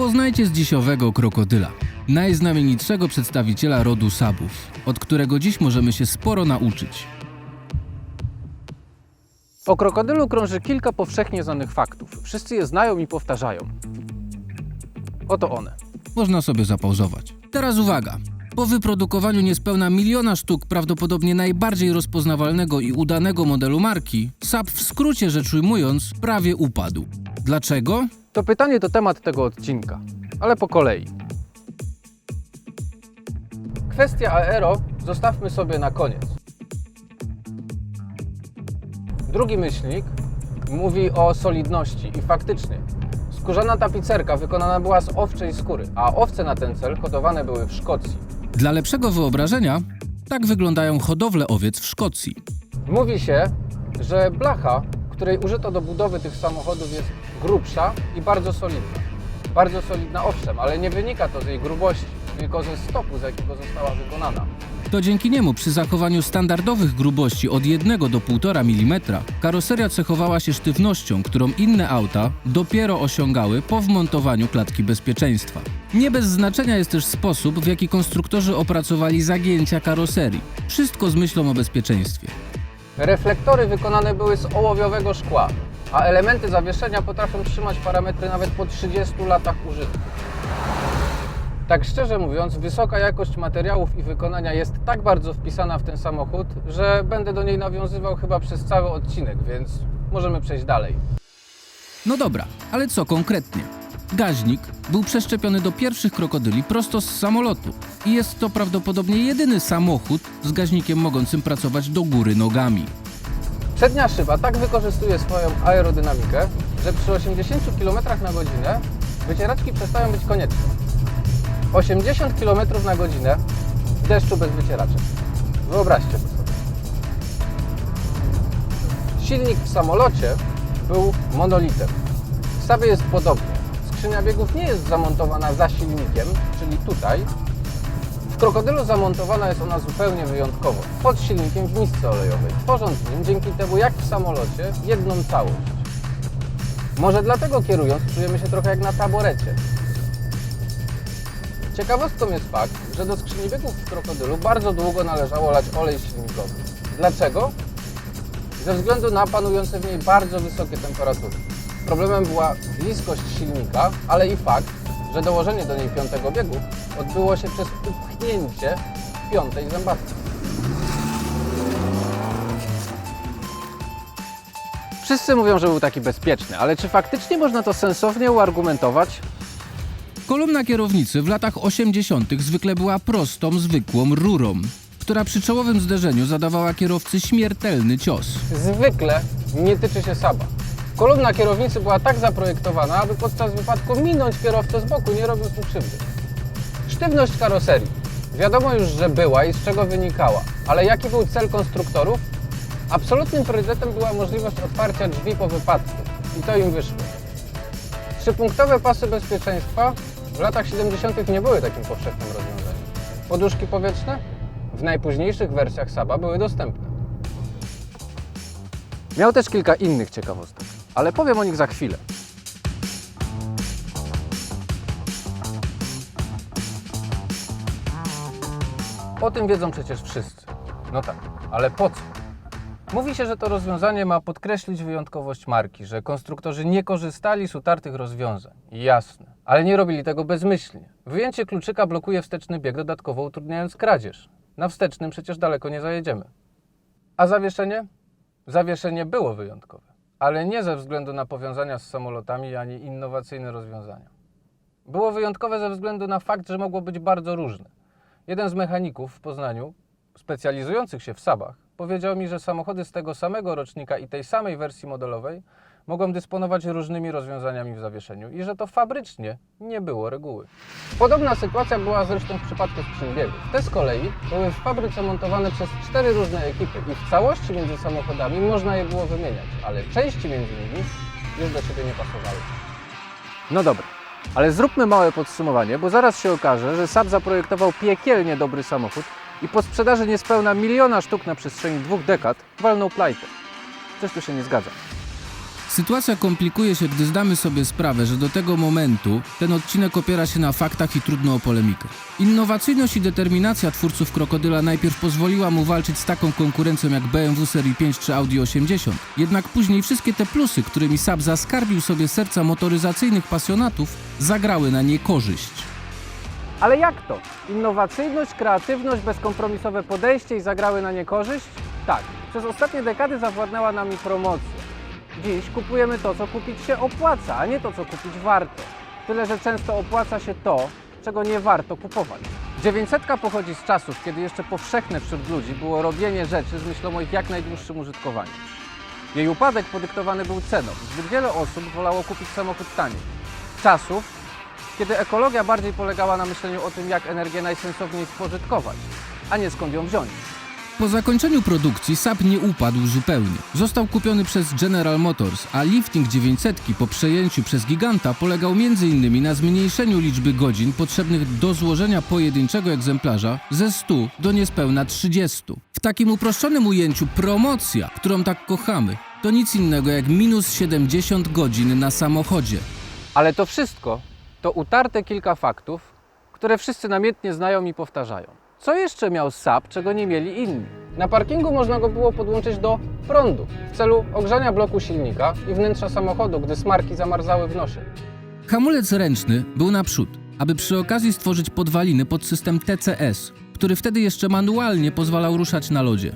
Poznajcie z dzisiowego krokodyla, najznamienitszego przedstawiciela rodu sabów, od którego dziś możemy się sporo nauczyć. O krokodylu krąży kilka powszechnie znanych faktów. Wszyscy je znają i powtarzają. Oto one. Można sobie zapauzować. Teraz uwaga! Po wyprodukowaniu niespełna miliona sztuk prawdopodobnie najbardziej rozpoznawalnego i udanego modelu marki, SAP w skrócie rzecz ujmując prawie upadł. Dlaczego? To pytanie to temat tego odcinka, ale po kolei. Kwestia aero zostawmy sobie na koniec. Drugi myślnik mówi o solidności i faktycznie skórzana tapicerka wykonana była z owczej skóry, a owce na ten cel hodowane były w Szkocji. Dla lepszego wyobrażenia, tak wyglądają hodowle owiec w Szkocji. Mówi się, że blacha, której użyto do budowy tych samochodów jest grubsza i bardzo solidna. Bardzo solidna owszem, ale nie wynika to z jej grubości, tylko ze stopu, z jakiego została wykonana. To dzięki niemu przy zachowaniu standardowych grubości od 1 do 1,5 mm karoseria cechowała się sztywnością, którą inne auta dopiero osiągały po wmontowaniu klatki bezpieczeństwa. Nie bez znaczenia jest też sposób, w jaki konstruktorzy opracowali zagięcia karoserii. Wszystko z myślą o bezpieczeństwie. Reflektory wykonane były z ołowiowego szkła, a elementy zawieszenia potrafią trzymać parametry nawet po 30 latach użytku. Tak szczerze mówiąc, wysoka jakość materiałów i wykonania jest tak bardzo wpisana w ten samochód, że będę do niej nawiązywał chyba przez cały odcinek, więc możemy przejść dalej. No dobra, ale co konkretnie? Gaźnik był przeszczepiony do pierwszych krokodyli prosto z samolotu i jest to prawdopodobnie jedyny samochód z gaźnikiem mogącym pracować do góry nogami. Przednia szyba tak wykorzystuje swoją aerodynamikę, że przy 80 km na godzinę wycieraczki przestają być konieczne. 80 km na godzinę w deszczu bez wycieraczek. Wyobraźcie to sobie. Silnik w samolocie był monolitem. W Sabie jest podobnie. Skrzynia biegów nie jest zamontowana za silnikiem, czyli tutaj. Krokodylu zamontowana jest ona zupełnie wyjątkowo, pod silnikiem w misce olejowej, tworząc nim dzięki temu jak w samolocie jedną całość. Może dlatego kierując czujemy się trochę jak na taborecie. Ciekawostką jest fakt, że do skrzyni biegów w krokodylu bardzo długo należało lać olej silnikowy. Dlaczego? Ze względu na panujące w niej bardzo wysokie temperatury. Problemem była bliskość silnika, ale i fakt, że dołożenie do niej piątego biegu odbyło się przez upchnięcie piątej zębatki. Wszyscy mówią, że był taki bezpieczny, ale czy faktycznie można to sensownie uargumentować? Kolumna kierownicy w latach 80. zwykle była prostą, zwykłą rurą, która przy czołowym zderzeniu zadawała kierowcy śmiertelny cios. Zwykle nie tyczy się Saba. Kolumna kierownicy była tak zaprojektowana, aby podczas wypadku minąć kierowcę z boku, nie robiąc mu krzywdy. Sztywność karoserii. Wiadomo już, że była i z czego wynikała, ale jaki był cel konstruktorów? Absolutnym priorytetem była możliwość otwarcia drzwi po wypadku i to im wyszło. Trzypunktowe pasy bezpieczeństwa w latach 70. nie były takim powszechnym rozwiązaniem. Poduszki powietrzne w najpóźniejszych wersjach Saba były dostępne. Miał też kilka innych ciekawostek, ale powiem o nich za chwilę. O tym wiedzą przecież wszyscy. No tak, ale po co? Mówi się, że to rozwiązanie ma podkreślić wyjątkowość marki, że konstruktorzy nie korzystali z utartych rozwiązań. Jasne, ale nie robili tego bezmyślnie. Wyjęcie kluczyka blokuje wsteczny bieg, dodatkowo utrudniając kradzież. Na wstecznym przecież daleko nie zajedziemy. A zawieszenie? Zawieszenie było wyjątkowe, ale nie ze względu na powiązania z samolotami ani innowacyjne rozwiązania. Było wyjątkowe ze względu na fakt, że mogło być bardzo różne. Jeden z mechaników w Poznaniu, specjalizujących się w sabach, powiedział mi, że samochody z tego samego rocznika i tej samej wersji modelowej mogą dysponować różnymi rozwiązaniami w zawieszeniu i że to fabrycznie nie było reguły. Podobna sytuacja była zresztą w przypadku skrzyń. Te z kolei były w fabryce montowane przez cztery różne ekipy i w całości między samochodami można je było wymieniać, ale części między nimi już do siebie nie pasowały. No dobra, ale zróbmy małe podsumowanie, bo zaraz się okaże, że Saab zaprojektował piekielnie dobry samochód i po sprzedaży niespełna miliona sztuk na przestrzeni dwóch dekad walnął plajtę. Coś tu się nie zgadza. Sytuacja komplikuje się, gdy zdamy sobie sprawę, że do tego momentu ten odcinek opiera się na faktach i trudno o polemikę. Innowacyjność i determinacja twórców Krokodyla najpierw pozwoliła mu walczyć z taką konkurencją jak BMW Serii 5 czy Audi 80. Jednak później wszystkie te plusy, którymi Saab zaskarbił sobie serca motoryzacyjnych pasjonatów, zagrały na niekorzyść. Ale jak to? Innowacyjność, kreatywność, bezkompromisowe podejście i zagrały na niekorzyść? Tak, przez ostatnie dekady zawładnęła nami promocja. Dziś kupujemy to, co kupić się opłaca, a nie to, co kupić warto. Tyle, że często opłaca się to, czego nie warto kupować. 900 pochodzi z czasów, kiedy jeszcze powszechne wśród ludzi było robienie rzeczy z myślą o ich jak najdłuższym użytkowaniu. Jej upadek podyktowany był ceną. Zbyt wiele osób wolało kupić samochód taniej. Czasów, kiedy ekologia bardziej polegała na myśleniu o tym, jak energię najsensowniej spożytkować, a nie skąd ją wziąć. Po zakończeniu produkcji Saab nie upadł zupełnie. Został kupiony przez General Motors, a lifting 900 po przejęciu przez giganta polegał m.in. na zmniejszeniu liczby godzin potrzebnych do złożenia pojedynczego egzemplarza ze 100 do niespełna 30. W takim uproszczonym ujęciu promocja, którą tak kochamy, to nic innego jak minus 70 godzin na samochodzie. Ale to wszystko to utarte kilka faktów, które wszyscy namiętnie znają i powtarzają. Co jeszcze miał Saab, czego nie mieli inni? Na parkingu można go było podłączyć do prądu w celu ogrzania bloku silnika i wnętrza samochodu, gdy smarki zamarzały w nosie. Hamulec ręczny był naprzód, aby przy okazji stworzyć podwaliny pod system TCS, który wtedy jeszcze manualnie pozwalał ruszać na lodzie.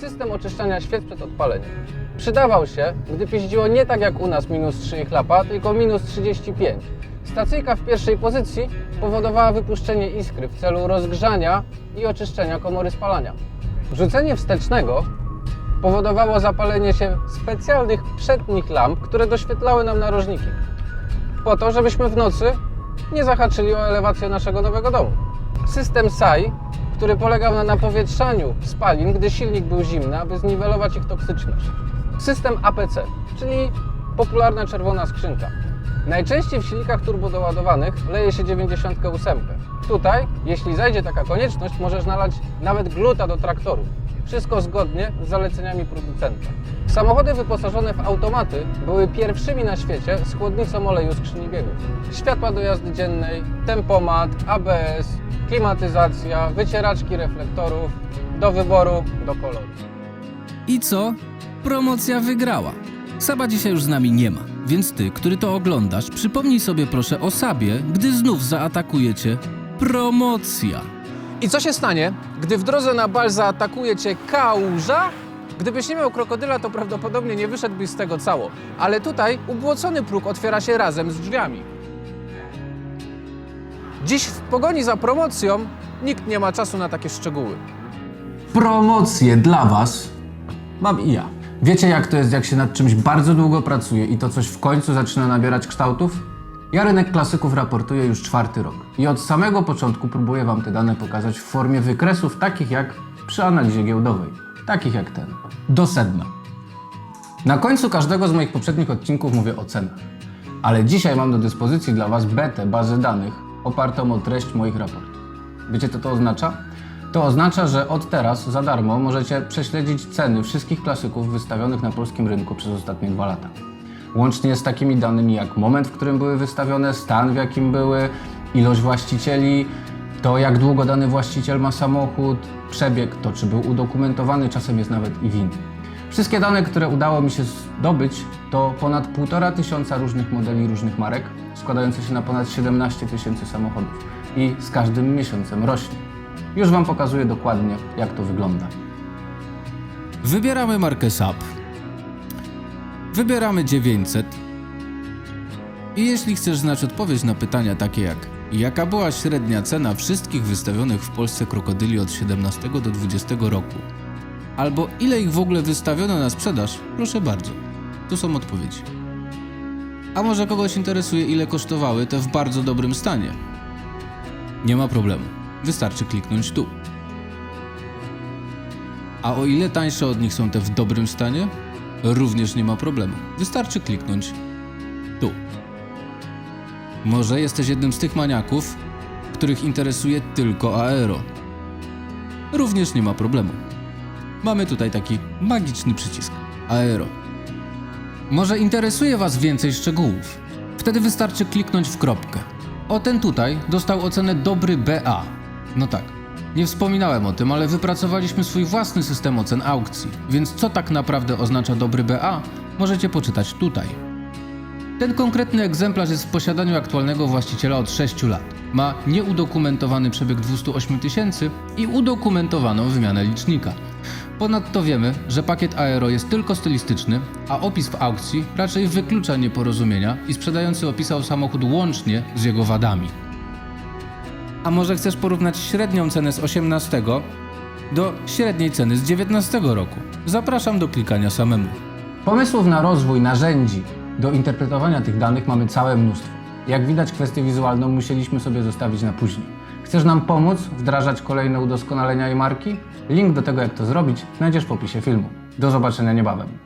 System oczyszczania świec przed odpaleniem. Przydawał się, gdy piździło nie tak jak u nas minus 3 chlapa, tylko minus 35. Stacyjka w pierwszej pozycji powodowała wypuszczenie iskry w celu rozgrzania i oczyszczenia komory spalania. Rzucenie wstecznego powodowało zapalenie się specjalnych przednich lamp, które doświetlały nam narożniki. Po to, żebyśmy w nocy nie zahaczyli o elewację naszego nowego domu. System SAI, który polegał na napowietrzaniu spalin, gdy silnik był zimny, aby zniwelować ich toksyczność. System APC, czyli popularna czerwona skrzynka. Najczęściej w silnikach turbodoładowanych leje się 98. Tutaj, jeśli zajdzie taka konieczność, możesz nalać nawet gluta do traktoru. Wszystko zgodnie z zaleceniami producenta. Samochody wyposażone w automaty były pierwszymi na świecie z chłodnicą oleju skrzyni biegów. Światła do jazdy dziennej, tempomat, ABS, klimatyzacja, wycieraczki reflektorów, do wyboru, do koloru. I co? Promocja wygrała. Saba dzisiaj już z nami nie ma, więc ty, który to oglądasz, przypomnij sobie proszę o Sabie, gdy znów zaatakujecie promocja. I co się stanie, gdy w drodze na bal zaatakuje cię kałuża? Gdybyś nie miał krokodyla, to prawdopodobnie nie wyszedłbyś z tego cało. Ale tutaj ubłocony próg otwiera się razem z drzwiami. Dziś w pogoni za promocją nikt nie ma czasu na takie szczegóły. promocję dla Was mam i ja. Wiecie jak to jest, jak się nad czymś bardzo długo pracuje i to coś w końcu zaczyna nabierać kształtów? Ja rynek klasyków raportuję już czwarty rok i od samego początku próbuję Wam te dane pokazać w formie wykresów takich jak przy analizie giełdowej, takich jak ten. Do sedna. Na końcu każdego z moich poprzednich odcinków mówię o cenach. Ale dzisiaj mam do dyspozycji dla Was betę, bazę danych opartą o treść moich raportów. Wiecie co to oznacza? To oznacza, że od teraz za darmo możecie prześledzić ceny wszystkich klasyków wystawionych na polskim rynku przez ostatnie dwa lata. Łącznie z takimi danymi jak moment, w którym były wystawione, stan w jakim były, ilość właścicieli, to jak długo dany właściciel ma samochód, przebieg, to czy był udokumentowany, czasem jest nawet i win. Wszystkie dane, które udało mi się zdobyć, to ponad półtora tysiąca różnych modeli różnych marek, składające się na ponad 17 tysięcy samochodów. I z każdym miesiącem rośnie. Już Wam pokazuję dokładnie, jak to wygląda. Wybieramy markę Saab. Wybieramy 900. I jeśli chcesz znać odpowiedź na pytania takie jak jaka była średnia cena wszystkich wystawionych w Polsce krokodyli od 17 do 20 roku, albo ile ich w ogóle wystawiono na sprzedaż, proszę bardzo. Tu są odpowiedzi. A może kogoś interesuje, ile kosztowały te w bardzo dobrym stanie? Nie ma problemu. Wystarczy kliknąć tu. A o ile tańsze od nich są te w dobrym stanie? Również nie ma problemu. Wystarczy kliknąć tu. Może jesteś jednym z tych maniaków, których interesuje tylko aero. Również nie ma problemu. Mamy tutaj taki magiczny przycisk aero. Może interesuje Was więcej szczegółów? Wtedy wystarczy kliknąć w kropkę. O ten tutaj dostał ocenę dobry BA. No tak, nie wspominałem o tym, ale wypracowaliśmy swój własny system ocen aukcji, więc co tak naprawdę oznacza dobry BA, możecie poczytać tutaj. Ten konkretny egzemplarz jest w posiadaniu aktualnego właściciela od 6 lat. Ma nieudokumentowany przebieg 208 tysięcy i udokumentowaną wymianę licznika. Ponadto wiemy, że pakiet Aero jest tylko stylistyczny, a opis w aukcji raczej wyklucza nieporozumienia i sprzedający opisał samochód łącznie z jego wadami. A może chcesz porównać średnią cenę z 18 do średniej ceny z 19 roku? Zapraszam do klikania samemu. Pomysłów na rozwój narzędzi do interpretowania tych danych mamy całe mnóstwo. Jak widać, kwestię wizualną musieliśmy sobie zostawić na później. Chcesz nam pomóc wdrażać kolejne udoskonalenia i marki? Link do tego, jak to zrobić, znajdziesz w opisie filmu. Do zobaczenia niebawem.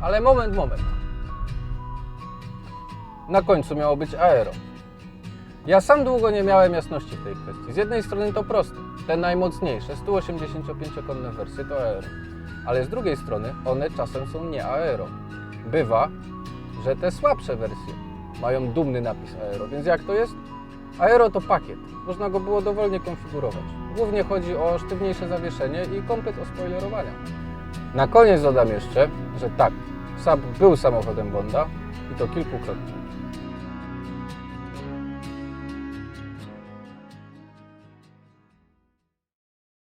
Ale moment, moment. Na końcu miało być aero. Ja sam długo nie miałem jasności w tej kwestii. Z jednej strony to proste. Te najmocniejsze, 185-konne wersje to aero. Ale z drugiej strony one czasem są nie aero. Bywa, że te słabsze wersje mają dumny napis aero. Więc jak to jest? Aero to pakiet. Można go było dowolnie konfigurować. Głównie chodzi o sztywniejsze zawieszenie i komplet ospoilerowania. Na koniec dodam jeszcze, że tak, Saab był samochodem Bonda i to kilkukrotnie.